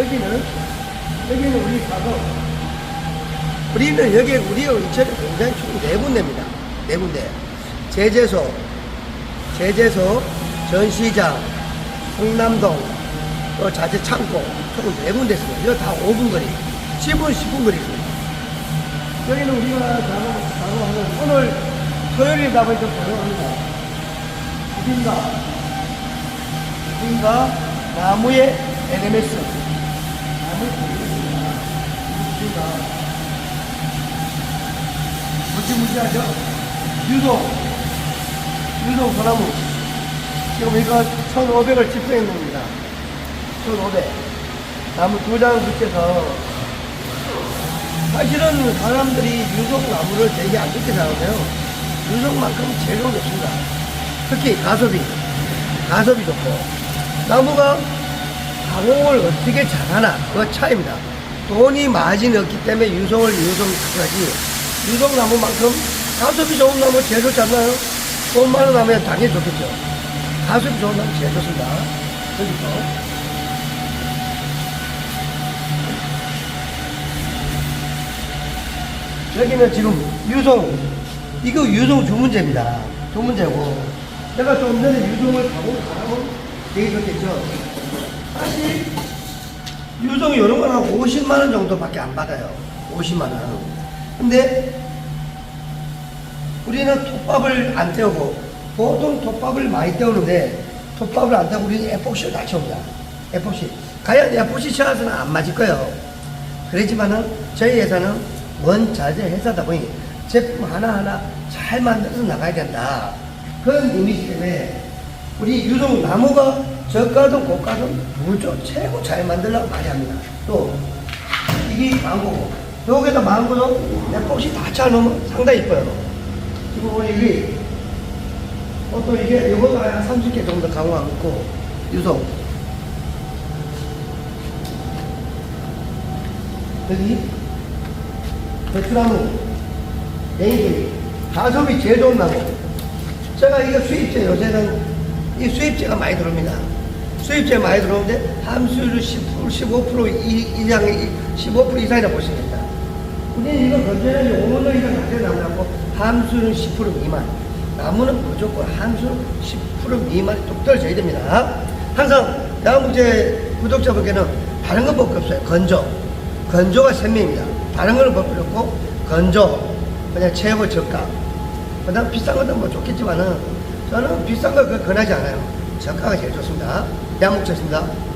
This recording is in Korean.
여기는 여기는 우리 가서 우리는 여기 우리 의체는 굉장히 총 네 군데입니다. 네 군데. 제재소, 제재소, 전시장, 성남동, 또 자재 창고 총 네 군데 있습니다. 이거 다 5분 거리, 10분, 10분 거리 있습니다. 여기는 우리가 작업하는 오늘 토요일이다 보니까 작업합니다. 부딘가, 부딘가, 나무의 LMS. 부딘가. 무지무지하죠? 유도, 유도 소나무. 지금 이거 1,500을 집행해 놓습니다. 1,500. 나무 두 장 붙여서 사실은 사람들이 유성나무를 되게 안 좋게 생각해요. 유성만큼 제일 없습니다. 특히 가섭이, 가섭이 좋고, 나무가 가공을 어떻게 잘하나, 그 차이입니다. 돈이 마진이 없기 때문에 유성을 유성하지, 유성나무만큼 가섭이 좋은 나무 제일 좋지 않나요? 돈 많은 나무에 당연히 좋겠죠. 가섭이 좋은 나무 제일 좋습니다. 여기서. 여기는 지금 유성, 이거 유성 두 문제입니다. 두 문제고. 내가 좀 전에 유성을 가고 가라고 얘기했겠죠. 사실, 유성 이런 건 한 50만 원 정도밖에 안 받아요. 50만 원. 근데, 우리는 톱밥을 안 태우고, 보통 톱밥을 많이 태우는데, 톱밥을 안 태우고 우리는 에폭시를 다 채웁니다. 에폭시. 과연 에폭시 채워서는 안 맞을 거예요. 그렇지만은 저희 회사는 원자재 회사다 보니 제품 하나하나 잘 만들어서 나가야 된다. 그런 이미지 때문에 우리 유성 나무가 저가든 고가든 무조 최고 잘 만들려고 많이 합니다. 또 이게 망고고 여기다 망고도 내 혹시 다 차놓으면 상당히 이뻐요. 이게 어, 또 이게 이것도 한 30개 정도 강화하고 있고 유성 여기 베트나무 네이들이 가섭이 제일 좋은 나무 제가 이거 수입제 요새는 이 수입제가 많이 들어옵니다 수입제 많이 들어오는데 함수율 10% 15% 이- 이상 15% 이상이라 됩니다 우리는 이거 건전하게 5년 이상 가져야 나무라고 함수는 10% 미만 나무는 무조건 함수는 10% 미만이 뚝 떨어져야 됩니다 항상 야무제 구독자분께는 다른 건 볼게 없어요 건조 건조가 생명입니다. 다른 거는 볼 필요 없고 건조, 그냥 최고 저가. 그다음 비싼 것도 뭐 좋겠지만은 저는 비싼 거그 권하지 않아요. 저가가 제일 좋습니다. 양목쳤습니다.